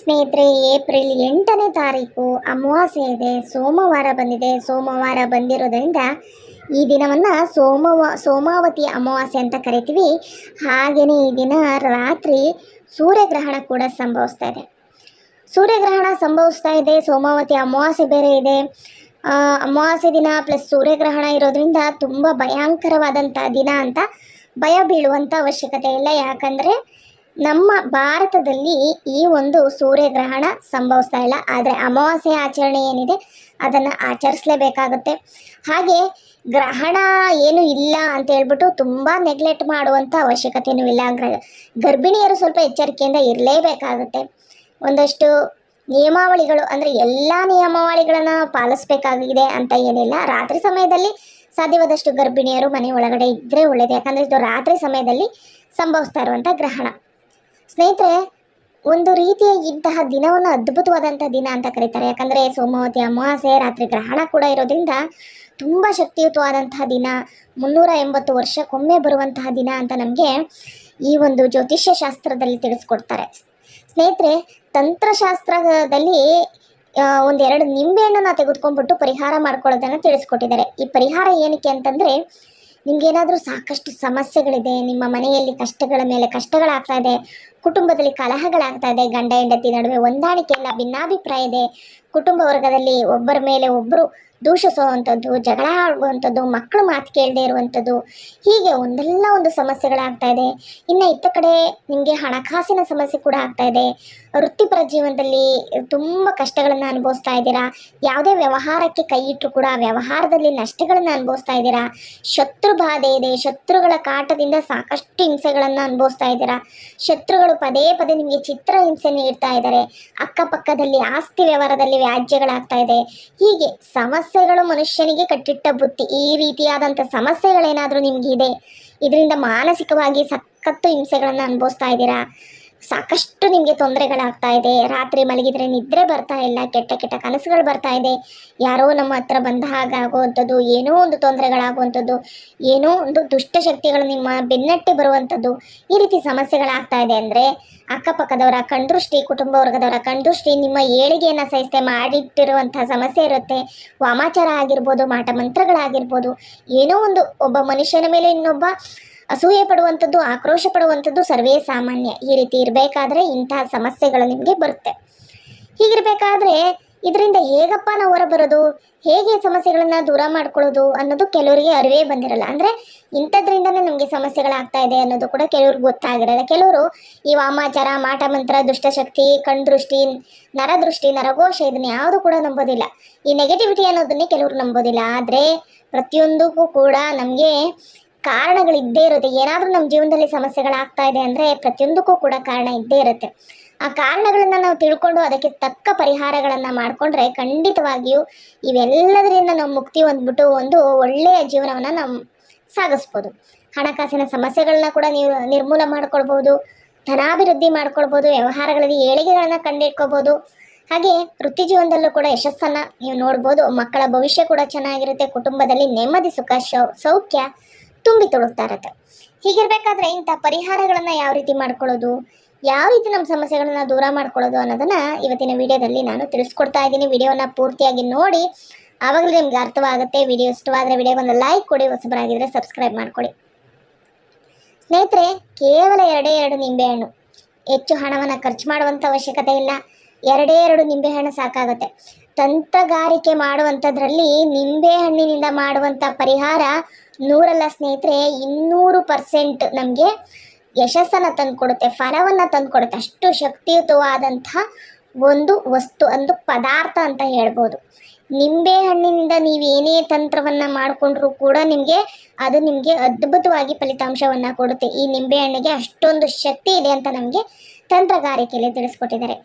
ಸ್ನೇಹಿತರೆ, ಏಪ್ರಿಲ್ ಎಂಟನೇ ತಾರೀಕು ಅಮಾವಾಸ್ಯೆ ಇದೆ. ಸೋಮವಾರ ಬಂದಿದೆ. ಸೋಮವಾರ ಬಂದಿರೋದರಿಂದ ಈ ದಿನವನ್ನು ಸೋಮವ, ಸೋಮಾವತಿ ಅಮಾವಾಸ್ಯೆ ಅಂತ ಕರಿತೀವಿ. ಹಾಗೆಯೇ ಈ ದಿನ ರಾತ್ರಿ ಸೂರ್ಯಗ್ರಹಣ ಕೂಡ ಸಂಭವಿಸ್ತಾ ಇದೆ. ಸೂರ್ಯಗ್ರಹಣ ಸಂಭವಿಸ್ತಾ ಇದೆ. ಸೋಮಾವತಿ ಅಮಾವಾಸ್ಯೆ ಬೇರೆ ಇದೆ. ಅಮಾವಾಸ್ಯೆ ದಿನ ಪ್ಲಸ್ ಸೂರ್ಯಗ್ರಹಣ ಇರೋದ್ರಿಂದ ತುಂಬ ಭಯಂಕರವಾದಂಥ ದಿನ ಅಂತ ಭಯ ಬೀಳುವಂಥ ಅವಶ್ಯಕತೆ ಇಲ್ಲ. ಯಾಕಂದರೆ ನಮ್ಮ ಭಾರತದಲ್ಲಿ ಈ ಒಂದು ಸೂರ್ಯಗ್ರಹಣ ಸಂಭವಿಸ್ತಾ ಇಲ್ಲ. ಆದರೆ ಅಮಾವಾಸ್ಯೆ ಆಚರಣೆ ಏನಿದೆ, ಅದನ್ನು ಆಚರಿಸಲೇಬೇಕಾಗುತ್ತೆ. ಹಾಗೆ ಗ್ರಹಣ ಏನು ಇಲ್ಲ ಅಂತ ಹೇಳ್ಬಿಟ್ಟು ತುಂಬ ನೆಗ್ಲೆಕ್ಟ್ ಮಾಡುವಂಥ ಅವಶ್ಯಕತೆಯೂ ಇಲ್ಲ. ಗ್ರ, ಗರ್ಭಿಣಿಯರು ಸ್ವಲ್ಪ ಎಚ್ಚರಿಕೆಯಿಂದ ಇರಲೇಬೇಕಾಗುತ್ತೆ. ಒಂದಷ್ಟು ನಿಯಮಾವಳಿಗಳು ಅಂದರೆ ಎಲ್ಲ ನಿಯಮಾವಳಿಗಳನ್ನು ಪಾಲಿಸಬೇಕಾಗಿದೆ ಅಂತ ಏನಿಲ್ಲ. ರಾತ್ರಿ ಸಮಯದಲ್ಲಿ ಸಾಧ್ಯವಾದಷ್ಟು ಗರ್ಭಿಣಿಯರು ಮನೆ ಒಳಗಡೆ ಇದ್ದರೆ ಒಳ್ಳೆಯದು ಯಾಕಂದರೆ ಇದು ರಾತ್ರಿ ಸಮಯದಲ್ಲಿ ಸಂಭವಿಸ್ತಾ ಇರುವಂಥ ಗ್ರಹಣ. ಸ್ನೇಹಿತರೆ, ಒಂದು ರೀತಿಯ ಇಂತಹ ದಿನವನ್ನು ಅದ್ಭುತವಾದಂಥ ದಿನ ಅಂತ ಕರೀತಾರೆ. ಯಾಕಂದರೆ ಸೋಮವತಿ ಅಮಾವಾಸ್ಯೆ, ರಾತ್ರಿ ಗ್ರಹಣ ಕೂಡ ಇರೋದ್ರಿಂದ ತುಂಬ ಶಕ್ತಿಯುತವಾದಂತಹ ದಿನ, ಮುನ್ನೂರ ಎಂಬತ್ತು ವರ್ಷಕ್ಕೊಮ್ಮೆ ಬರುವಂತಹ ದಿನ ಅಂತ ನಮಗೆ ಈ ಒಂದು ಜ್ಯೋತಿಷ್ಯ ಶಾಸ್ತ್ರದಲ್ಲಿ ತಿಳಿಸ್ಕೊಡ್ತಾರೆ. ಸ್ನೇಹಿತರೆ, ತಂತ್ರಶಾಸ್ತ್ರದಲ್ಲಿ ಒಂದೆರಡು ನಿಂಬೆಹಣ್ಣನ್ನು ತೆಗೆದುಕೊಂಡ್ಬಿಟ್ಟು ಪರಿಹಾರ ಮಾಡ್ಕೊಳ್ಳೋದನ್ನು ತಿಳಿಸ್ಕೊಟ್ಟಿದ್ದಾರೆ. ಈ ಪರಿಹಾರ ಏನಕ್ಕೆ ಅಂತಂದರೆ ನಿಮ್ಗೇನಾದರೂ ಸಾಕಷ್ಟು ಸಮಸ್ಯೆಗಳಿದೆ, ನಿಮ್ಮ ಮನೆಯಲ್ಲಿ ಕಷ್ಟಗಳ ಮೇಲೆ ಕಷ್ಟಗಳಾಗ್ತಾ ಇದೆ, ಕುಟುಂಬದಲ್ಲಿ ಕಲಹಗಳಾಗ್ತಾ ಇದೆ, ಗಂಡ, ಹೆಂಡತಿ ನಡುವೆ ಹೊಂದಾಣಿಕೆ ಇಲ್ಲ ಭಿನ್ನಾಭಿಪ್ರಾಯ ಇದೆ, ಕುಟುಂಬ ವರ್ಗದಲ್ಲಿ ಒಬ್ಬರ ಮೇಲೆ ಒಬ್ಬರು ದೂಷಿಸುವಂಥದ್ದು, ಜಗಳ ಆಡುವಂಥದ್ದು, ಮಕ್ಕಳು ಮಾತು ಕೇಳದೇ ಇರುವಂಥದ್ದು, ಹೀಗೆ ಒಂದೆಲ್ಲ ಒಂದು ಸಮಸ್ಯೆಗಳಾಗ್ತಾ ಇದೆ. ಇನ್ನು ಇತ್ತ ಕಡೆ ನಿಮಗೆ ಹಣಕಾಸಿನ ಸಮಸ್ಯೆ ಕೂಡ ಆಗ್ತಾ ಇದೆ. ವೃತ್ತಿಪರ ಜೀವನದಲ್ಲಿ ತುಂಬ ಕಷ್ಟಗಳನ್ನು ಅನುಭವಿಸ್ತಾ ಇದ್ದೀರಾ? ಯಾವುದೇ ವ್ಯವಹಾರಕ್ಕೆ ಕೈ ಇಟ್ಟರು ಕೂಡ ವ್ಯವಹಾರದಲ್ಲಿ ನಷ್ಟಗಳನ್ನು ಅನುಭವಿಸ್ತಾ ಇದ್ದೀರಾ? ಶತ್ರು ಬಾಧೆ ಇದೆ, ಶತ್ರುಗಳ ಕಾಟದಿಂದ ಸಾಕಷ್ಟು ಹಿಂಸೆಗಳನ್ನು ಅನುಭವಿಸ್ತಾ ಇದ್ದೀರಾ? ಶತ್ರುಗಳು ಪದೇ ಪದೇ ನಿಮಗೆ ಚಿತ್ರ ಹಿಂಸೆ ನೀಡ್ತಾ ಇದ್ದಾರೆ. ಅಕ್ಕಪಕ್ಕದಲ್ಲಿ ಆಸ್ತಿ ವ್ಯವಹಾರದಲ್ಲಿ ವ್ಯಾಜ್ಯಗಳಾಗ್ತಾ ಇದೆ. ಹೀಗೆ ಸಮಸ್ಯೆಗಳು ಮನುಷ್ಯನಿಗೆ ಕಟ್ಟಿಟ್ಟ ಬುತ್ತಿ ಈ ರೀತಿಯಾದಂಥ ಸಮಸ್ಯೆಗಳೇನಾದರೂ ನಿಮಗಿದೆ ಇದೆ? ಇದರಿಂದ ಮಾನಸಿಕವಾಗಿ ಸಖತ್ತು ಹಿಂಸೆಗಳನ್ನು ಅನುಭವಿಸ್ತಾ ಇದ್ದೀರಾ? ಸಾಕಷ್ಟು ನಿಮಗೆ ತೊಂದರೆಗಳಾಗ್ತಾ ಇದೆ. ರಾತ್ರಿ ಮಲಗಿದರೆ ನಿದ್ರೆ ಬರ್ತಾ ಇಲ್ಲ, ಕೆಟ್ಟ ಕೆಟ್ಟ ಕನಸುಗಳು ಬರ್ತಾ ಇದೆ. ಯಾರೋ ನಮ್ಮ ಹತ್ರ ಬಂದ ಹಾಗೆ ಆಗುವಂಥದ್ದು, ಏನೋ ಒಂದು ತೊಂದರೆಗಳಾಗುವಂಥದ್ದು, ಏನೋ ಒಂದು ದುಷ್ಟಶಕ್ತಿಗಳು ನಿಮ್ಮ ಬೆನ್ನಟ್ಟಿ ಬರುವಂಥದ್ದು ಈ ರೀತಿ ಸಮಸ್ಯೆಗಳಾಗ್ತಾ ಇದೆ ಅಂದರೆ ಅಕ್ಕಪಕ್ಕದವರ ಕಂಡೃಷ್ಟಿ ಕುಟುಂಬ ವರ್ಗದವರ ಕಣ್ದೃಷ್ಟಿ ನಿಮ್ಮ ಏಳಿಗೆಯನ್ನು ಸಹಿಸದೆ ಮಾಡಿಟ್ಟಿರುವಂಥ ಸಮಸ್ಯೆ ಇರುತ್ತೆ. ವಾಮಾಚಾರ ಆಗಿರ್ಬೋದು, ಮಾಟ ಮಂತ್ರಗಳಾಗಿರ್ಬೋದು, ಏನೋ ಒಂದು ಒಬ್ಬ ಮನುಷ್ಯನ ಮೇಲೆ ಇನ್ನೊಬ್ಬ ಅಸೂಯೆ ಪಡುವಂಥದ್ದು, ಆಕ್ರೋಶ ಪಡುವಂಥದ್ದು ಸರ್ವೇ ಸಾಮಾನ್ಯ. ಈ ರೀತಿ ಇರಬೇಕಾದ್ರೆ ಇಂತಹ ಸಮಸ್ಯೆಗಳು ನಿಮಗೆ ಬರುತ್ತೆ. ಹೀಗಿರಬೇಕಾದ್ರೆ ಇದರಿಂದ ಹೇಗಪ್ಪ ನಾವು ಹೊರಬರೋದು? ಹೇಗೆ ಸಮಸ್ಯೆಗಳನ್ನು ದೂರ ಮಾಡ್ಕೊಳ್ಳೋದು ಅನ್ನೋದು ಕೆಲವರಿಗೆ ಅರಿವೇ ಬಂದಿರಲ್ಲ. ಅಂದರೆ ಇಂಥದ್ರಿಂದನೇ ನಮಗೆ ಸಮಸ್ಯೆಗಳಾಗ್ತಾ ಇದೆ ಅನ್ನೋದು ಕೂಡ ಕೆಲವ್ರಿಗೆ ಗೊತ್ತಾಗಿರಲ್ಲ. ಕೆಲವರು ಈ ವಾಮಾಚಾರ ಮಾಟ, ಮಂತ್ರ ದುಷ್ಟಶಕ್ತಿ ಕಣ್ದೃಷ್ಟಿ ನರದೃಷ್ಟಿ ನರಘೋಷ ಇದನ್ನ ಯಾವುದು ಕೂಡ ನಂಬೋದಿಲ್ಲ. ಈ ನೆಗೆಟಿವಿಟಿ ಅನ್ನೋದನ್ನೇ ಕೆಲವರು ನಂಬೋದಿಲ್ಲ. ಆದರೆ ಪ್ರತಿಯೊಂದಕ್ಕೂ ಕೂಡ ನಮಗೆ ಕಾರಣಗಳಿದ್ದೇ ಇರುತ್ತೆ. ಏನಾದರೂ ನಮ್ಮ ಜೀವನದಲ್ಲಿ ಸಮಸ್ಯೆಗಳಾಗ್ತಾ ಇದೆ ಅಂದರೆ ಪ್ರತಿಯೊಂದಕ್ಕೂ ಕೂಡ ಕಾರಣ ಇದ್ದೇ ಇರುತ್ತೆ. ಆ ಕಾರಣಗಳನ್ನು ನಾವು ತಿಳ್ಕೊಂಡು ಅದಕ್ಕೆ ತಕ್ಕ ಪರಿಹಾರಗಳನ್ನು ಮಾಡಿಕೊಂಡ್ರೆ ಖಂಡಿತವಾಗಿಯೂ ಇವೆಲ್ಲದರಿಂದ ನಾವು ಮುಕ್ತಿ ಹೊಂದ್ಬಿಟ್ಟು ಒಂದು ಒಳ್ಳೆಯ ಜೀವನವನ್ನು ನಾವು ಸಾಗಿಸ್ಬೋದು. ಹಣಕಾಸಿನ ಸಮಸ್ಯೆಗಳನ್ನ ಕೂಡ ನೀವು ನಿರ್ಮೂಲ ಮಾಡ್ಕೊಳ್ಬೋದು, ಧನಾಭಿವೃದ್ಧಿ ಮಾಡ್ಕೊಳ್ಬೋದು, ವ್ಯವಹಾರಗಳಲ್ಲಿ ಏಳಿಗೆಗಳನ್ನು ಕಂಡುಹಿಡ್ಕೋಬೋದು ಹಾಗೆ ವೃತ್ತಿ ಜೀವನದಲ್ಲೂ ಕೂಡ ಯಶಸ್ಸನ್ನು ನೀವು ನೋಡ್ಬೋದು. ಮಕ್ಕಳ ಭವಿಷ್ಯ ಕೂಡ ಚೆನ್ನಾಗಿರುತ್ತೆ. ಕುಟುಂಬದಲ್ಲಿ ನೆಮ್ಮದಿ, ಸುಖ ಸೌಖ್ಯ ತುಂಬಿ ತುಳುಕ್ತಾ ಇರತ್ತೆ. ಹೀಗಿರ್ಬೇಕಾದ್ರೆ ಇಂಥ ಪರಿಹಾರಗಳನ್ನು ಯಾವ ರೀತಿ ಮಾಡ್ಕೊಳ್ಳೋದು, ಯಾವ ರೀತಿ ನಮ್ಮ ಸಮಸ್ಯೆಗಳನ್ನ ದೂರ ಮಾಡ್ಕೊಳ್ಳೋದು ಅನ್ನೋದನ್ನ ಇವತ್ತಿನ ವಿಡಿಯೋದಲ್ಲಿ ನಾನು ತಿಳಿಸ್ಕೊಡ್ತಾ ಇದ್ದೀನಿ. ವಿಡಿಯೋನ ಪೂರ್ತಿಯಾಗಿ ನೋಡಿ, ಆವಾಗಲೇ ನಿಮ್ಗೆ ಅರ್ಥವಾಗುತ್ತೆ. ವಿಡಿಯೋ ಇಷ್ಟವಾದರೆ ವಿಡಿಯೋಗೊಂದು ಲೈಕ್ ಕೊಡಿ ಹೊಸಬರಾಗಿದ್ದರೆ ಸಬ್ಸ್ಕ್ರೈಬ್ ಮಾಡ್ಕೊಳ್ಳಿ ಸ್ನೇಹಿತರೆ, ಕೇವಲ ಎರಡೇ ಎರಡು ನಿಂಬೆಹಣ್ಣು ಹೆಚ್ಚು ಹಣವನ್ನು ಖರ್ಚು ಮಾಡುವಂಥ ಅವಶ್ಯಕತೆ ಇಲ್ಲ. ಎರಡೇ ಎರಡು ನಿಂಬೆಹಣ್ಣು ಸಾಕಾಗುತ್ತೆ. ತಂತ್ರಗಾರಿಕೆ ಮಾಡುವಂಥದ್ರಲ್ಲಿ ನಿಂಬೆಹಣ್ಣಿನಿಂದ ಮಾಡುವಂಥ ಪರಿಹಾರ ನೂರಲ್ಲ ಸ್ನೇಹಿತರೆ, ಇನ್ನೂರು ಪರ್ಸೆಂಟ್ ನಮಗೆ ಯಶಸ್ಸನ್ನು ತಂದುಕೊಡುತ್ತೆ, ಫಲವನ್ನು ತಂದುಕೊಡುತ್ತೆ. ಅಷ್ಟು ಶಕ್ತಿಯುತವಾದಂಥ ಒಂದು ವಸ್ತು, ಒಂದು ಪದಾರ್ಥ ಅಂತ ಹೇಳ್ಬೋದು. ನಿಂಬೆ ಹಣ್ಣಿನಿಂದ ನೀವು ಏನೇ ತಂತ್ರವನ್ನು ಮಾಡಿಕೊಂಡ್ರೂ ಕೂಡ ನಿಮಗೆ ಅದು ನಿಮಗೆ ಅದ್ಭುತವಾಗಿ ಫಲಿತಾಂಶವನ್ನು ಕೊಡುತ್ತೆ. ಈ ನಿಂಬೆ ಹಣ್ಣಿಗೆ ಅಷ್ಟೊಂದು ಶಕ್ತಿ ಇದೆ ಅಂತ ನಮಗೆ ತಂತ್ರಗಾರಿಕೆಯಲ್ಲಿ ತಿಳಿಸ್ಕೊಟ್ಟಿದ್ದಾರೆ.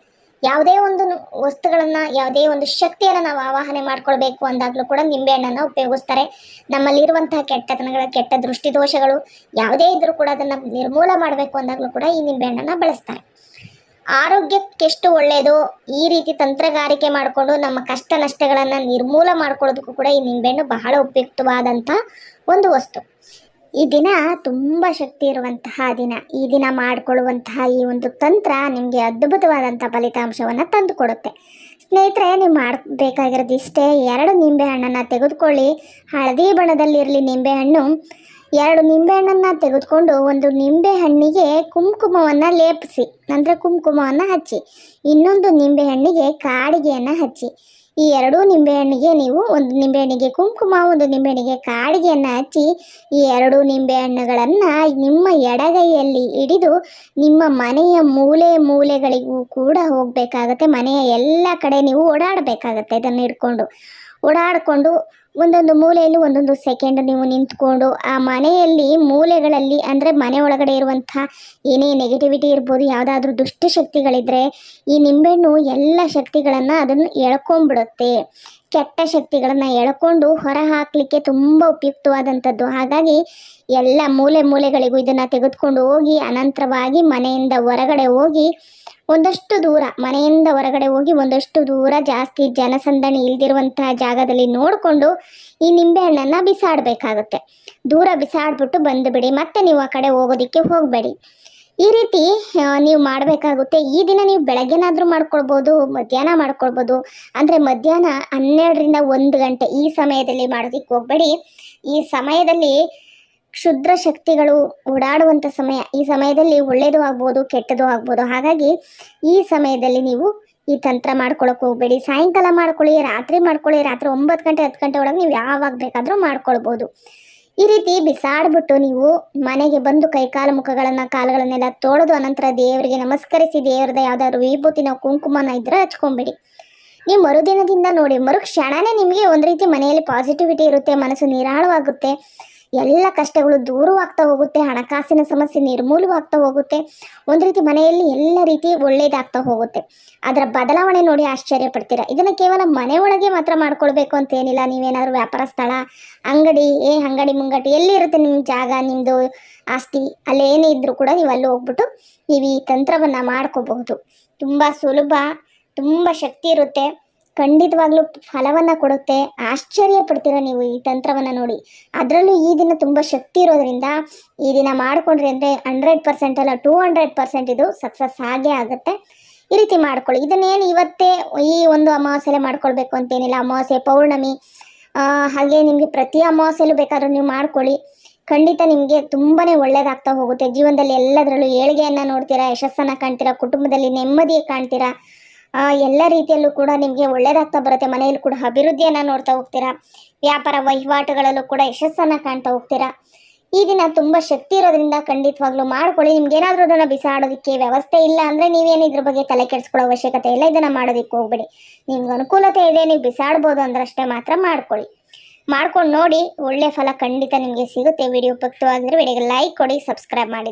ಯಾವುದೇ ಒಂದು ವಸ್ತುಗಳನ್ನು, ಯಾವುದೇ ಒಂದು ಶಕ್ತಿಯನ್ನು ನಾವು ಆವಾಹನೆ ಮಾಡ್ಕೊಳ್ಬೇಕು ಅಂದಾಗಲೂ ಕೂಡ ನಿಂಬೆಹಣ್ಣನ್ನು ಉಪಯೋಗಿಸ್ತಾರೆ. ನಮ್ಮಲ್ಲಿರುವಂತಹ ಕೆಟ್ಟತನಗಳ ಕೆಟ್ಟ ದೃಷ್ಟಿದೋಷಗಳು ಯಾವುದೇ ಇದ್ದರೂ ಕೂಡ ಅದನ್ನು ನಿರ್ಮೂಲ ಮಾಡಬೇಕು ಅಂದಾಗಲೂ ಕೂಡ ಈ ನಿಂಬೆಹಣ್ಣನ್ನು ಬಳಸ್ತಾರೆ. ಆರೋಗ್ಯಕ್ಕೆಷ್ಟು ಒಳ್ಳೆಯದು ಈ ರೀತಿ ತಂತ್ರಗಾರಿಕೆ ಮಾಡಿಕೊಂಡು ನಮ್ಮ ಕಷ್ಟ ನಷ್ಟಗಳನ್ನು ನಿರ್ಮೂಲ ಮಾಡ್ಕೊಳ್ಳೋದಕ್ಕೂ ಕೂಡ ಈ ನಿಂಬೆಹಣ್ಣು ಬಹಳ ಉಪಯುಕ್ತವಾದಂಥ ಒಂದು ವಸ್ತು. ಈ ದಿನ ತುಂಬ ಶಕ್ತಿ ಇರುವಂತಹ ದಿನ. ಈ ದಿನ ಮಾಡಿಕೊಳ್ಳುವಂತಹ ಈ ಒಂದು ತಂತ್ರ ನಿಮಗೆ ಅದ್ಭುತವಾದಂಥ ಫಲಿತಾಂಶವನ್ನು ತಂದುಕೊಡುತ್ತೆ. ಸ್ನೇಹಿತರೆ, ನೀವು ಮಾಡಬೇಕಾಗಿರೋದು ಇಷ್ಟೇ ಎರಡು ನಿಂಬೆಹಣ್ಣನ್ನು ತೆಗೆದುಕೊಳ್ಳಿ. ಹಳದಿ ಬಣ್ಣದಲ್ಲಿರಲಿ ನಿಂಬೆಹಣ್ಣು. ಎರಡು ನಿಂಬೆಹಣ್ಣನ್ನು ತೆಗೆದುಕೊಂಡು ಒಂದು ನಿಂಬೆಹಣ್ಣಿಗೆ ಕುಂಕುಮವನ್ನು ಲೇಪಿಸಿ ಅಂದರೆ ಕುಂಕುಮವನ್ನು ಹಚ್ಚಿ, ಇನ್ನೊಂದು ನಿಂಬೆಹಣ್ಣಿಗೆ ಕಾಡಿಗೆಯನ್ನು ಹಚ್ಚಿ. ಈ ಎರಡೂ ನಿಂಬೆಹಣ್ಣಿಗೆ ನೀವು ಒಂದು ನಿಂಬೆಹಣ್ಣಿಗೆ ಕುಂಕುಮ, ಒಂದು ನಿಂಬೆಹಣ್ಣಿಗೆ ಕಾಡಿಗೆಯನ್ನು ಹಚ್ಚಿ ಈ ಎರಡು ನಿಂಬೆಹಣ್ಣುಗಳನ್ನು ನಿಮ್ಮ ಎಡಗೈಯಲ್ಲಿ ಹಿಡಿದು ನಿಮ್ಮ ಮನೆಯ ಮೂಲೆ ಮೂಲೆಗಳಿಗೂ ಕೂಡ ಹೋಗಬೇಕಾಗತ್ತೆ. ಮನೆಯ ಎಲ್ಲ ಕಡೆ ನೀವು ಓಡಾಡಬೇಕಾಗತ್ತೆ ಇದನ್ನು ಹಿಡ್ಕೊಂಡು. ಓಡಾಡಿಕೊಂಡು ಒಂದೊಂದು ಮೂಲೆಯಲ್ಲಿ ಒಂದೊಂದು ಸೆಕೆಂಡ್ ನೀವು ನಿಂತ್ಕೊಂಡು, ಆ ಮನೆಯಲ್ಲಿ ಮೂಲೆಗಳಲ್ಲಿ ಅಂದರೆ ಮನೆ ಒಳಗಡೆ ಇರುವಂಥ ಏನೇ ನೆಗೆಟಿವಿಟಿ ಇರ್ಬೋದು, ಯಾವುದಾದ್ರೂ ದುಷ್ಟಶಕ್ತಿಗಳಿದ್ರೆ ಈ ನಿಂಬೆಹಣ್ಣು ಎಲ್ಲ ಶಕ್ತಿಗಳನ್ನು ಅದನ್ನು ಎಳ್ಕೊಂಡ್ಬಿಡುತ್ತೆ ಕೆಟ್ಟ ಶಕ್ತಿಗಳನ್ನು ಎಳ್ಕೊಂಡು ಹೊರ ಹಾಕಲಿಕ್ಕೆ ತುಂಬ ಉಪಯುಕ್ತವಾದಂಥದ್ದು. ಹಾಗಾಗಿ ಎಲ್ಲ ಮೂಲೆ ಮೂಲೆಗಳಿಗೂ ಇದನ್ನು ತೆಗೆದುಕೊಂಡು ಹೋಗಿ, ಅನಂತರವಾಗಿ ಮನೆಯಿಂದ ಹೊರಗಡೆ ಹೋಗಿ ಒಂದಷ್ಟು ದೂರ, ಮನೆಯಿಂದ ಹೊರಗಡೆ ಹೋಗಿ ಒಂದಷ್ಟು ದೂರ ಜಾಸ್ತಿ ಜನಸಂದಣಿ ಇಲ್ದಿರುವಂತಹ ಜಾಗದಲ್ಲಿ ನೋಡಿಕೊಂಡು ಈ ನಿಂಬೆ ಹಣ್ಣನ್ನು ಬಿಸಾಡಬೇಕಾಗುತ್ತೆ. ದೂರ ಬಿಸಾಡ್ಬಿಟ್ಟು ಬಂದುಬಿಡಿ ಮತ್ತೆ ನೀವು ಆ ಕಡೆ ಹೋಗೋದಕ್ಕೆ ಹೋಗಬೇಡಿ. ಈ ರೀತಿ ನೀವು ಮಾಡಬೇಕಾಗುತ್ತೆ. ಈ ದಿನ ನೀವು ಬೆಳಗ್ಗೆನಾದರೂ ಮಾಡ್ಕೊಳ್ಬೋದು, ಮಧ್ಯಾಹ್ನ ಮಾಡ್ಕೊಳ್ಬೋದು. ಅಂದರೆ ಮಧ್ಯಾಹ್ನ ಹನ್ನೆರಡರಿಂದ ಒಂದು ಗಂಟೆ ಈ ಸಮಯದಲ್ಲಿ ಮಾಡೋದಕ್ಕೆ ಹೋಗಬೇಡಿ. ಈ ಸಮಯದಲ್ಲಿ ಕ್ಷುದ್ರ ಶಕ್ತಿಗಳು ಓಡಾಡುವಂಥ ಸಮಯ, ಈ ಸಮಯದಲ್ಲಿ ಒಳ್ಳೆಯದು ಆಗ್ಬೋದು, ಕೆಟ್ಟದು ಆಗ್ಬೋದು. ಹಾಗಾಗಿ ಈ ಸಮಯದಲ್ಲಿ ನೀವು ಈ ತಂತ್ರ ಮಾಡ್ಕೊಳಕ್ಕೆ ಹೋಗಬೇಡಿ. ಸಾಯಂಕಾಲ ಮಾಡ್ಕೊಳ್ಳಿ, ರಾತ್ರಿ ಮಾಡ್ಕೊಳ್ಳಿ, ರಾತ್ರಿ ಒಂಬತ್ತು ಗಂಟೆ, ಹತ್ತು ಗಂಟೆ ಒಳಗೆ ನೀವು ಯಾವಾಗ ಬೇಕಾದರೂ ಮಾಡ್ಕೊಳ್ಬೋದು. ಈ ರೀತಿ ಬಿಸಾಡ್ಬಿಟ್ಟು ನೀವು ಮನೆಗೆ ಬಂದು ಕೈಕಾಲು ಮುಖಗಳನ್ನು, ಕಾಲುಗಳನ್ನೆಲ್ಲ ತೊಳೆದು ಅನಂತರ ದೇವರಿಗೆ ನಮಸ್ಕರಿಸಿ, ದೇವರದ ಯಾವುದಾದ್ರು ವಿಭೂತಿನ ಕುಂಕುಮನ ಇದ್ರೆ ಹಚ್ಕೊಂಬಿಡಿ. ನೀವು ಮರುದಿನದಿಂದ ನೋಡಿ, ಮರುಕ್ಷಣನೇ ನಿಮಗೆ ಒಂದು ರೀತಿ ಮನೆಯಲ್ಲಿ ಪಾಸಿಟಿವಿಟಿ ಇರುತ್ತೆ, ಮನಸ್ಸು ನಿರಾಳವಾಗುತ್ತೆ. ಎಲ್ಲ ಕಷ್ಟಗಳು ದೂರವಾಗ್ತಾ ಹೋಗುತ್ತೆ, ಹಣಕಾಸಿನ ಸಮಸ್ಯೆ ನಿರ್ಮೂಲವಾಗ್ತಾ ಹೋಗುತ್ತೆ. ಒಂದು ರೀತಿ ಮನೆಯಲ್ಲಿ ಎಲ್ಲ ರೀತಿ ಒಳ್ಳೇದಾಗ್ತಾ ಹೋಗುತ್ತೆ. ಅದರ ಬದಲಾವಣೆ ನೋಡಿ ಆಶ್ಚರ್ಯ ಪಡ್ತೀರಾ? ಇದನ್ನು ಕೇವಲ ಮನೆ ಒಳಗೆ ಮಾತ್ರ ಮಾಡ್ಕೊಳ್ಬೇಕು ಅಂತ ಏನಿಲ್ಲ. ನೀವೇನಾದ್ರೂ ವ್ಯಾಪಾರ ಸ್ಥಳ, ಅಂಗಡಿ, ಏ ಅಂಗಡಿ ಮುಂಗಟ್ಟು ಎಲ್ಲಿರುತ್ತೆ ನಿಮ್ಮ ಜಾಗ ನಿಮ್ಮದು ಆಸ್ತಿ? ಅಲ್ಲೇನೇ ಇದ್ದರೂ ಕೂಡ ನೀವು ಅಲ್ಲಿ ಹೋಗ್ಬಿಟ್ಟು ನೀವು ಈ ತಂತ್ರವನ್ನು ಮಾಡ್ಕೋಬಹುದು. ತುಂಬ ಸುಲಭ, ತುಂಬ ಶಕ್ತಿ ಇರುತ್ತೆ. ಖಂಡಿತವಾಗ್ಲೂ ಫಲವನ್ನು ಕೊಡುತ್ತೆ. ಆಶ್ಚರ್ಯ ಪಡ್ತೀರ ನೀವು ಈ ತಂತ್ರವನ್ನು ನೋಡಿ. ಅದರಲ್ಲೂ ಈ ದಿನ ತುಂಬ ಶಕ್ತಿ ಇರೋದ್ರಿಂದ ಈ ದಿನ ಮಾಡಿಕೊಂಡ್ರಿ ಅಂದರೆ ಹಂಡ್ರೆಡ್ ಪರ್ಸೆಂಟ್ ಅಲ್ಲ ಟೂ ಹಂಡ್ರೆಡ್ ಪರ್ಸೆಂಟ್ ಇದು ಸಕ್ಸಸ್ ಆಗೇ ಆಗುತ್ತೆ. ಈ ರೀತಿ ಮಾಡ್ಕೊಳ್ಳಿ. ಇದನ್ನೇನು ಇವತ್ತೇ ಈ ಒಂದು ಅಮಾವಾಸ್ಯೆಲೆ ಮಾಡ್ಕೊಳ್ಬೇಕು ಅಂತೇನಿಲ್ಲ. ಅಮಾವಾಸ್ಯೆ, ಪೌರ್ಣಮಿ ಹಾಗೆ ನಿಮಗೆ ಪ್ರತಿ ಅಮಾವಾಸ್ಯೆಲ್ಲೂ ಬೇಕಾದ್ರೂ ನೀವು ಮಾಡ್ಕೊಳ್ಳಿ. ಖಂಡಿತ ನಿಮಗೆ ತುಂಬಾನೇ ಒಳ್ಳೇದಾಗ್ತಾ ಹೋಗುತ್ತೆ. ಜೀವನದಲ್ಲಿ ಎಲ್ಲದರಲ್ಲೂ ಏಳಿಗೆಯನ್ನ ನೋಡ್ತೀರಾ, ಯಶಸ್ಸನ್ನು ಕಾಣ್ತೀರಾ, ಕುಟುಂಬದಲ್ಲಿ ನೆಮ್ಮದಿ ಕಾಣ್ತೀರಾ ಎಲ್ಲ ರೀತಿಯಲ್ಲೂ ಕೂಡ ನಿಮಗೆ ಒಳ್ಳೆಯದಾಗ್ತಾ ಬರುತ್ತೆ. ಮನೆಯಲ್ಲೂ ಕೂಡ ಅಭಿವೃದ್ಧಿಯನ್ನು ನೋಡ್ತಾ ಹೋಗ್ತೀರಾ? ವ್ಯಾಪಾರ ವಹಿವಾಟುಗಳಲ್ಲೂ ಕೂಡ ಯಶಸ್ಸನ್ನು ಕಾಣ್ತಾ ಹೋಗ್ತೀರಾ? ಈ ದಿನ ತುಂಬ ಶಕ್ತಿ ಇರೋದ್ರಿಂದ ಖಂಡಿತವಾಗ್ಲೂ ಮಾಡ್ಕೊಳ್ಳಿ. ನಿಮ್ಗೆ ಏನಾದರೂ ಅದನ್ನು ಬಿಸಾಡೋದಕ್ಕೆ ವ್ಯವಸ್ಥೆ ಇಲ್ಲ ಅಂದರೆ ನೀವೇನು ಇದ್ರ ಬಗ್ಗೆ ತಲೆ ಕೆಡಿಸ್ಕೊಳ್ಳೋ ಅವಶ್ಯಕತೆ ಇಲ್ಲ. ಇದನ್ನು ಮಾಡೋದಕ್ಕೆ ಹೋಗ್ಬೇಡಿ. ನಿಮ್ಗೆ ಅನುಕೂಲತೆ ಇದೆ, ನೀವು ಬಿಸಾಡ್ಬೋದು ಅಂದ್ರಷ್ಟೇ ಮಾತ್ರ ಮಾಡ್ಕೊಳ್ಳಿ. ಮಾಡ್ಕೊಂಡು ನೋಡಿ, ಒಳ್ಳೆ ಫಲ ಖಂಡಿತ ನಿಮಗೆ ಸಿಗುತ್ತೆ. ವಿಡಿಯೋ ಉಪಯುಕ್ತವಾಗಿದ್ರೆ ವಿಡಿಯೋಗೆ ಲೈಕ್ ಕೊಡಿ ಸಬ್ಸ್ಕ್ರೈಬ್ ಮಾಡಿ.